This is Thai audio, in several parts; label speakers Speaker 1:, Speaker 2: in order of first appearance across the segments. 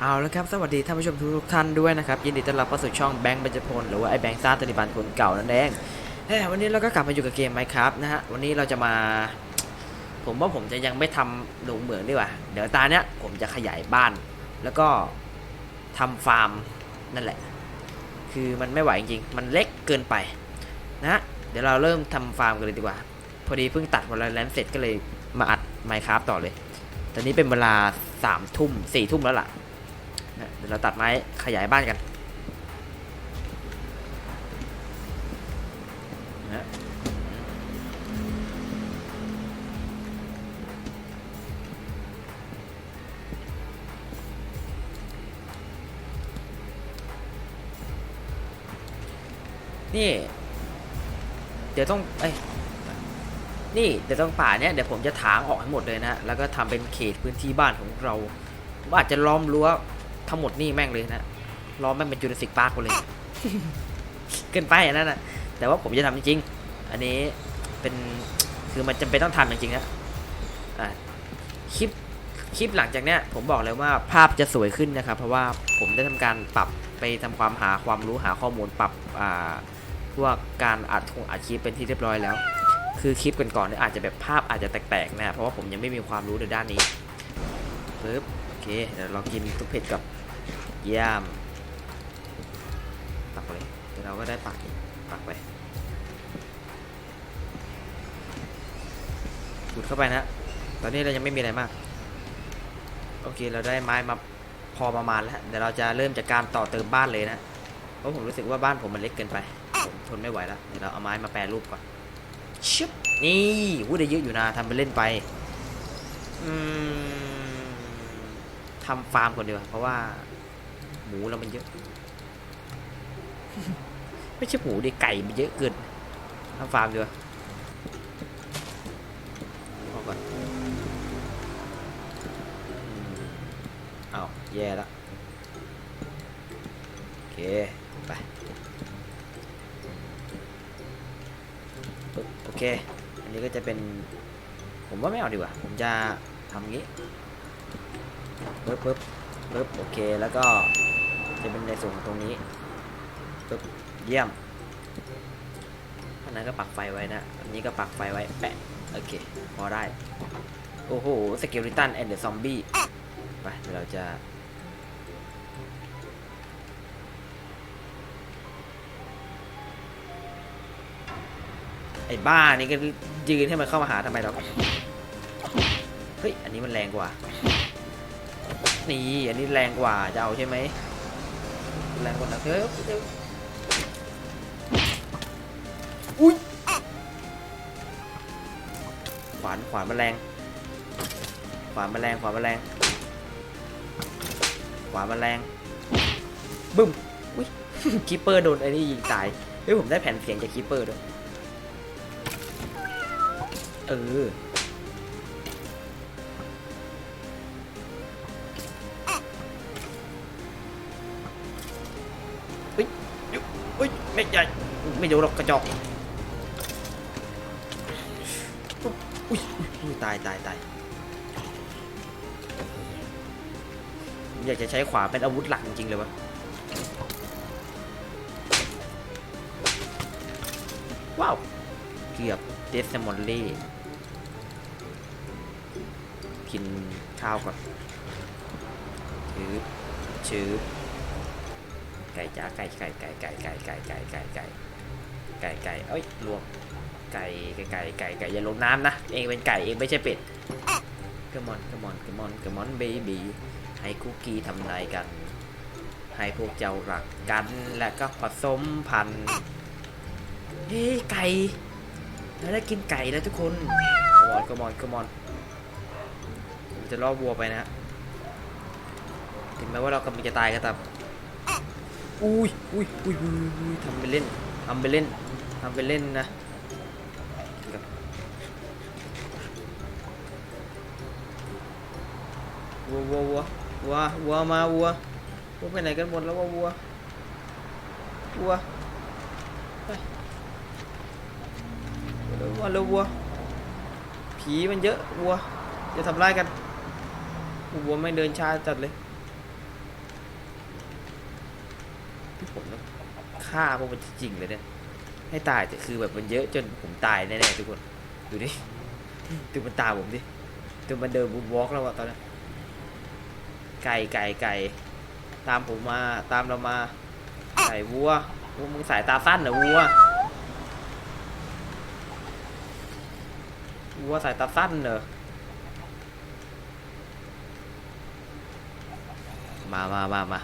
Speaker 1: เอาละครับ สวัสดีท่านผู้ชมทุกท่านด้วยนะครับ ยินดีต้อนรับเข้าสู่ช่องแบงค์บัญจพลหรือว่าไอแบงค์ซ่าตนิบันคนเก่านั่นเองเฮ้วันนี้เราก็กลับมาอยู่กับเกมไมครับนะฮะ วันนี้เราจะมา ผมว่าผมจะยังไม่ทำหลงเหมืองดีกว่า เดี๋ยวตาเนี้ยผมจะขยายบ้าน แล้วก็ทำฟาร์มนั่นแหละ คือมันไม่ไหวจริงๆ มันเล็กเกินไปนะฮะเดี๋ยวเราเริ่มทำฟาร์มกันเลยดีกว่า พอดีเพิ่งตัดวันแลนเสร็จก็เลยมาอัดไมครับต่อเลย ตอนนี้เป็นเวลาสามทุ่มสี่ทุ่มแล้วล่ะ ดี๋ยวเราตัดไม้ขยายบ้านกันนะนี่ เดี๋ยวต้องเอ้ยนี่เดี๋ยวต้องป่าเนี้ยเดี๋ยวผมจะถางออกให้หมดเลยนะแล้วก็ทำเป็นเขตพื้นที่บ้านของเราผมอาจจะล้อมรั้ว ทั้งหมดนี่แม่งเลยนะล้อมแม่งเป็นจูราสสิกพาร์คไปเลย เกินไปอันนั้นนะแต่ว่าผมจะทำจริงๆ อันนี้เป็นคือมันจำเป็นต้องทำจริงๆนะอะคลิปคลิปหลังจากเนี้ยผมบอกเลยว่าภาพจะสวยขึ้นนะครับ เพราะว่าผมได้ทำการปรับไปทำความหาความรู้หาข้อมูลปรับอ่าพวกการอัดคงอัดคลิปเป็นที่เรียบร้อยแล้ว คือคลิปก่อนๆเนี่ยอาจจะแบบภาพอาจจะแตกๆนะเพราะว่าผมยังไม่มีความรู้ในด้านนี้ปึ๊บโอ เคเดี๋ยวเรากินทุกเผ็ดกับเยี่ยมปักเลยเดี๋ยวเราก็ได้ปักอีกปักไปขุดเข้าไปนะ ตอนนี้เรายังไม่มีอะไรมาก โอเคเราได้ไม้มาพอประมาณแล้ว เดี๋ยวเราจะเริ่มจากการต่อเติมบ้านเลยนะ เพราะผมรู้สึกว่าบ้านผมมันเล็กเกินไป ผมทนไม่ไหวแล้ว เดี๋ยวเราเอาไม้มาแปรรูปก่อนชึบนี่วูดได้เยอะอยู่นะทำไปเล่นไป อืม ทำฟาร์มก่อนดีกว่าเพราะว่า หมูเรามันเยอะ ไม่ใช่หมูดิไก่มันเยอะเกินทำฟาร์มดีกว่าพอก่อนเอาแย่แล้วโอเค ไปโอเค อันนี้ก็จะเป็น ผมว่าไม่เอาดีกว่า ผมจะทำงี้ ปึ๊บปึ๊บปึ๊บโอเคแล้วก็จะเป็นในส่วนของตรงนี้ปึ๊บเยี่ยมอันนั้นก็ปักไฟไว้นะอันนี้ก็ปักไฟไว้แปะโอเคพอได้ โอ้โหสเกลิตันแอนด์เดอะซอมบี้ไปเดี๋ยวเราจะไอ้บ้านี่ก็ยืนให้มันเข้ามาหาทำไมเราเฮ้ย อันนี้มันแรงกว่า นี่ อันนี้แรงกว่าจะเอาใช่ไหมแรงกว่านะเฮ้ยอุ้ยขวานขวานแมลงขวานแมลงขวานแมลงขวานแมลงบึ้มอุ้ยคีปเปอร์โดนไอ้นี่ยิงตายเฮ้ยผมได้แผ่นเสียงจากคีปเปอร์ด้วยเออ ไม่ใหญ่ไม่ดูหรอกกระจอกอุ้ยอุ้ยตายตายตายอยากจะใช้ขวาเป็นอาวุธหลักจริงๆเลยวะว้าว เกือบเดสมอนลี่กินข้าวก่อนชืบชืบ ไก่จ้าไก่ไก่ไก่ไก่ไก่ไก่ไก่ไก่ไก่ไก่ไก่เอ้ยรวมไก่ไก่ไก่ไก่ไก่อย่าลงน้ำนะเองเป็นไก่เองไม่ใช่เป็ดกระมอนกระมอนกระมอนกระมอนเบบี้ให้คุกกี้ทำนายกัน ให้พวกเจ้ารักกัน และก็ผสมพันธุ์เฮ้ยไก่เราได้กินไก่แล้วทุกคนกระมอนกระมอนกระมอนจะล่อวัวไปนะฮะถึงแม้ว่าเรากำลังจะตายก็ตาม อุ้ยอุ้ยอุ้ยอุ้ยทำไปเล่นทำไปเล่นทำไปเล่นนะวัววัววัววัววัวมาวัววัวไปไหนกันหมดแล้ววะวัววัวไปเร็ววัวเร็ววัวผีมันเยอะวัวจะทำร้ายกันวัวไม่เดินช้าจัดเลย ที่ผมต้องฆ่าพวกมันจริงๆเลยเนี่ย ให้ตายแต่คือแบบมันเยอะจนผมตายแน่ๆทุกคน ดูดิดูมันตาผมดิดูมันเดินบูวอล์กแล้วอะตอนนี้ไก่ไก่ไก่ตามผมมาตามเรามาไก่วัววัวมึงสายตาสั้นเหรอวัววัวสายตาสั้นเหรอมามามามา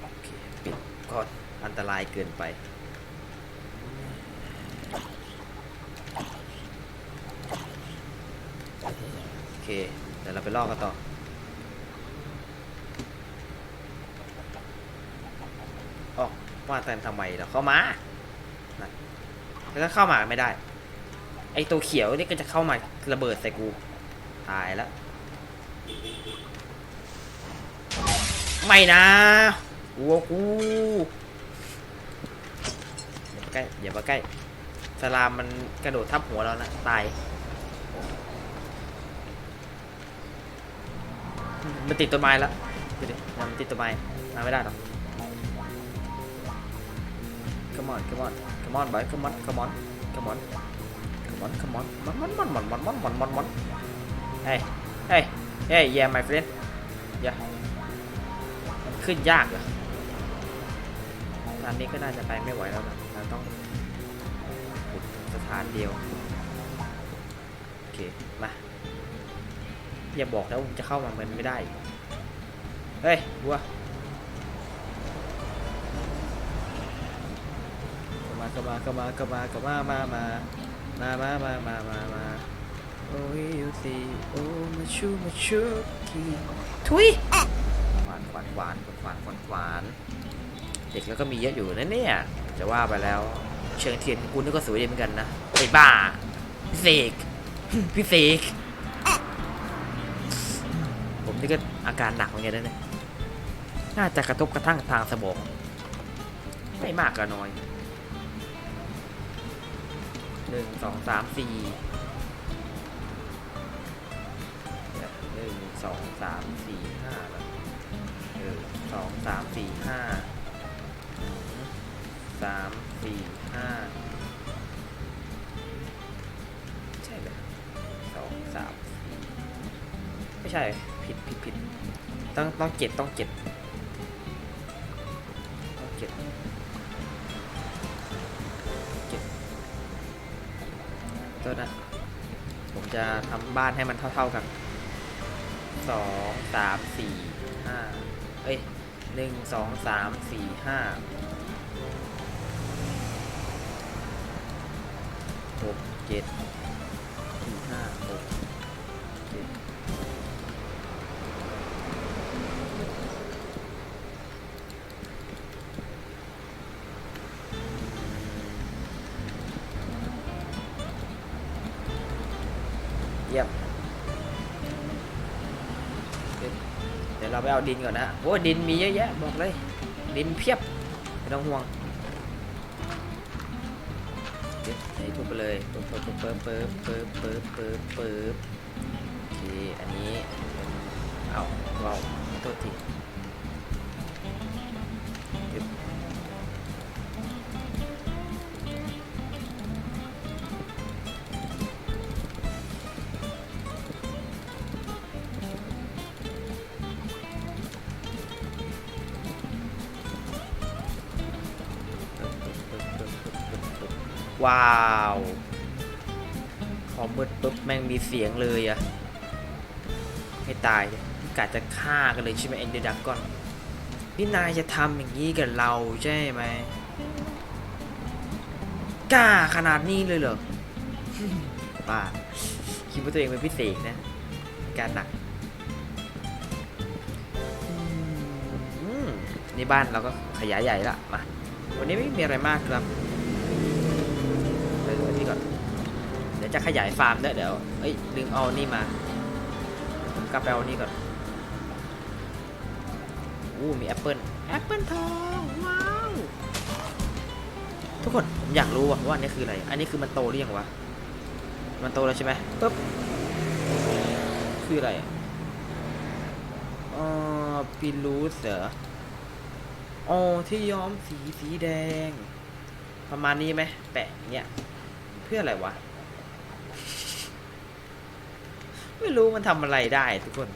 Speaker 1: โอเคปิด ก่อนอันตรายเกินไป โอเค เดี๋ยวเราไปลอกกันต่อ ออกว่าแต่ทำไมเราเข้ามานะแล้วก็เข้ามาไม่ได้ ไอตัวเขียวนี่ก็จะเข้ามาระเบิดใส่กู ตายแล้ว ไม่นะ วัวกูอย่ามาใกล้อย่ามาใกล้สลามมันกระโดดทับหัวเรานะตายมันติดต้นไม้แล้วดูดิมันติดต้นไม้มาไม่ได้หรอก come on come on come on boy come on come on come on come on come on มันมันมันมันมันมันมันมันมัน hey hey hey yeah my friend yeah มันขึ้นยากเหรอ อนนี้ก็น่าจะไปไม่ไหวแล้วนะเราต้องขุดสถานเดียว โอเค มา อย่าบอกนะว่าจะเข้ามามันไม่ได้ เฮ้ยบัวมาเข้ามาเข้ามาเข้ามาเข้ามา มา มา มา มา มา มา มา มาโอ้ยยูซีโอ้มาชูมาชูทีทุยหวานหวานหวานหวานหวานหวาน เด็กแล้วก็มีเยอะอยู่นะเนี่ยจะว่าไปแล้ว เชิงเทียนกูนี่ก็สวยดีเหมือนกันนะไอ้บ้าพี่เสกพี่เสกผมนี่ก็อาการหนักเหมือนกันนะเนี่ยน่าจะกระทบกระทั่งทางสมองไม่มากก็น้อยหนึ่งสองสามสี่หนึ่งสองสามสี่ห้าแบบหนึ่งสองสามสี่ห้าามสี่ห้าใช่ไหมสองสามไม่ใช่ ผิดผิดผิดต้องต้องเจ็ดต้องเจ็ดต้องเจ็ดเจ็ดตัวนะผมจะทำบ้านให้มันเท่า ๆกันสองสามสี่ห้าเอ้ยหนึ่งสองสามสี่ห้า หกเจ็ดสี่ห้าหกเจ็ดเยี่ยมเดี๋ยวเราไปเอาดินก่อนนะโอ้ดินมีเยอะแยะบอกเลย ดินเพียบไม่ต้องห่วง ไปเลยปึ๊บปึ๊บปึ๊บปึ๊บปึ๊บปึ๊บปึ๊บปึ๊บโอเคอันนี้เป็นเอาว้าวโทษทีปึ๊ ว้าวพอมืดปุ๊บแม่งมีเสียงเลยอะให้ตายเลยกะจะฆ่ากันเลยใช่ไหมเอ็นเดอร์ดักก่อนนี่นายจะทำอย่างนี้กับเราใช่ไหมกล้าขนาดนี้เลยเหรอป้าคิดว่าตัวเองเป็นพิเศษนะ การหนักอืมนี่บ้านเราก็ขยายใหญ่ละมาวันนี้ไม่มีอะไรมากครับ จะขยายฟาร์มด้วยเดี๋ยว เอ้ยลืมเอานี่มาเดี๋ยวผมกลับไปเอานี่ก่อน อู้มีแอปเปิลแอปเปิลทองว้าว ทุกคนผมอยากรู้ว่ะว่าอันนี้คืออะไร อันนี้คือมันโตหรือยังวะ มันโตแล้วใช่ไหมปึ๊บ คืออะไรอะอ๋อปิลูสเหรออ๋อที่ย้อมสีสีแดง ประมาณนี้ไหมแปะเนี่ย เพื่ออะไรวะ ไม่รู้มันทำอะไรได้ทุกคน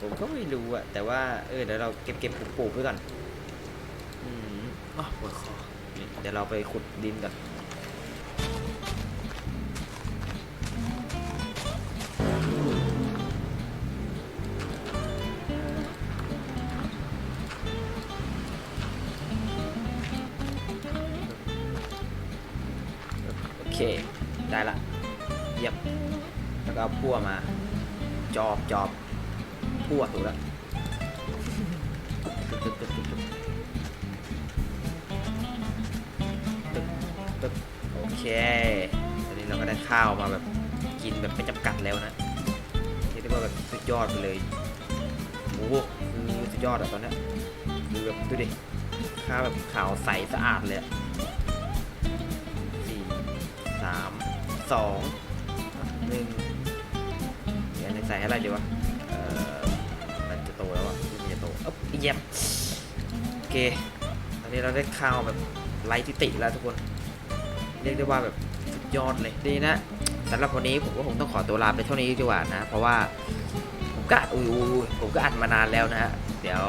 Speaker 1: ผมก็ไม่รู้อะแต่ว่าเออเดี๋ยวเราเก็บเก็บปลูกปลูกไว้ก่อน อืมอ๋อปวดคอเดี๋ยวเราไปขุดดินกันโอเค ได้ละ เยี่ยม แล้วก็พั่วมา จอบจอบพั่วถูกแล้วตึ๊บตึ๊บตึ๊บตึ๊บตึ๊บตึ๊บตึ๊บโอเค ตอนนี้เราก็ได้ข้าวมาแบบกินแบบไม่จำกัดแล้วนะเรียกได้ว่าแบบสุดยอดไปเลยโอ้โหคือสุดยอดอะตอนนี้ยคือแบบดูดิข้าวแบบขาวใสสะอาดเลยอะสี่สามสองหนึ่ง ใส่ให้อะไรดีวะเออมันจะโตแล้วอะมันจะโตอ๊บเยี่ยมโอเคตอนนี้เราได้ข้าวแบบไร้ทิติแล้วทุกคนเรียกได้ว่าแบบสุดยอดเลยดีนะสำหรับวันนี้ผมก็คงต้องขอตัวลาไปเท่านี้ดีกว่านะ เพราะว่าผมก็อุ้ยผมก็อัดมานานแล้วนะฮะเดี๋ยว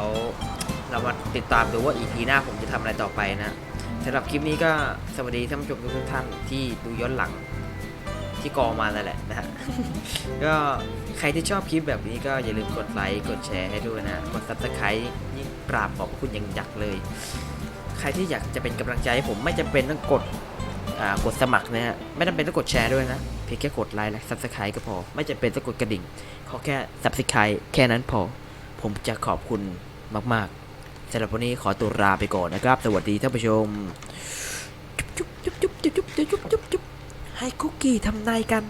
Speaker 1: เรามาติดตามดูว่า EP หน้าผมจะทำอะไรต่อไปนะสำหรับคลิปนี้ก็สวัสดีท่านผู้ชมทุกท่านที่ดูย้อนหลังที่กองมานั่นแหละนะฮะก็ ใครที่ชอบคลิปแบบนี้ก็อย่าลืมกดไลค์กดแชร์ให้ด้วยนะ กด subscribe ยิ่งปราบขอบคุณย่างยักเลย ใครที่อยากจะเป็นกำลังใจให้ผมไม่จำเป็นต้องกดอ่ากดสมัครนะฮะไม่จำเป็นต้องกดแชร์ด้วยนะเพียงแค่กดไลค์และ subscribe ก็พอ ไม่จำเป็นต้องกดกระดิ่งขอแค่ subscribe แค่นั้นพอ ผมจะขอบคุณมากๆสำหรับวันนี้ขอตัวลาไปก่อนนะครับ สวัสดีท่านผู้ชมจุ๊บจุ๊บจุ๊บจุ๊บจุ๊บจุ๊บจุ๊บจุ๊บให้คุกกี้ทำนายกัน